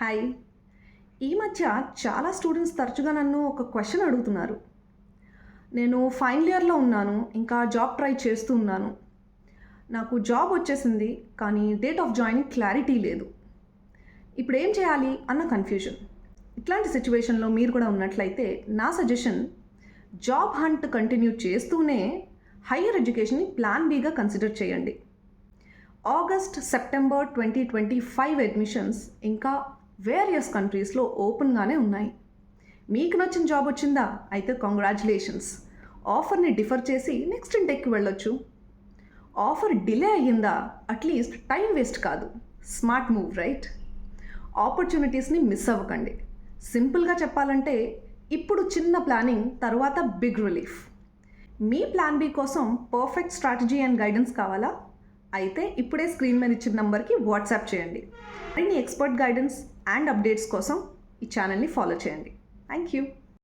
Hi ఈ మధ్య చాలా స్టూడెంట్స్ తరచుగా నన్ను ఒక క్వశ్చన్ అడుగుతున్నారు. నేను ఫైనల్ ఇయర్లో ఉన్నాను ఇంకా జాబ్ ట్రై చేస్తూ ఉన్నాను. నాకు జాబ్ వచ్చేసింది కానీ డేట్ ఆఫ్ జాయినింగ్ క్లారిటీ లేదు. ఇప్పుడు ఏం చేయాలి అన్న కన్ఫ్యూజన్ ఇట్లాంటి సిచ్యువేషన్లో మీరు కూడా ఉన్నట్లయితే నా సజెషన్ జాబ్ హంట్ కంటిన్యూ చేస్తూనే హయ్యర్ ఎడ్యుకేషన్ని ప్లాన్ బీగా కన్సిడర్ చేయండి. August September twenty twenty five admissions ఇంకా వేరియస్ కంట్రీస్లో ఓపెన్గానే ఉన్నాయి. మీకు నచ్చిన జాబ్ వచ్చిందా? అయితే కంగ్రాచులేషన్స్ ఆఫర్ని డిఫర్ చేసి నెక్స్ట్ ఇంటెక్కి వెళ్ళొచ్చు. ఆఫర్ డిలే అయ్యిందా? అట్లీస్ట్ టైం వేస్ట్ కాదు. స్మార్ట్ మూవ్ రైట్ ఆపర్చునిటీస్ని మిస్ అవ్వకండి. సింపుల్గా చెప్పాలంటే ఇప్పుడు చిన్న ప్లానింగ్ తర్వాత బిగ్ రిలీఫ్ మీ ప్లాన్ బి కోసం పర్ఫెక్ట్ స్ట్రాటజీ అండ్ గైడెన్స్ కావాలా? అయితే ఇప్పుడే స్క్రీన్ మీద ఇచ్చిన నంబర్కి వాట్సాప్ చేయండి. మరిన్ని ఎక్స్పర్ట్ గైడెన్స్ అండ్ అప్డేట్స్ కోసం ఈ ఛానల్ని ఫాలో చేయండి. Thank you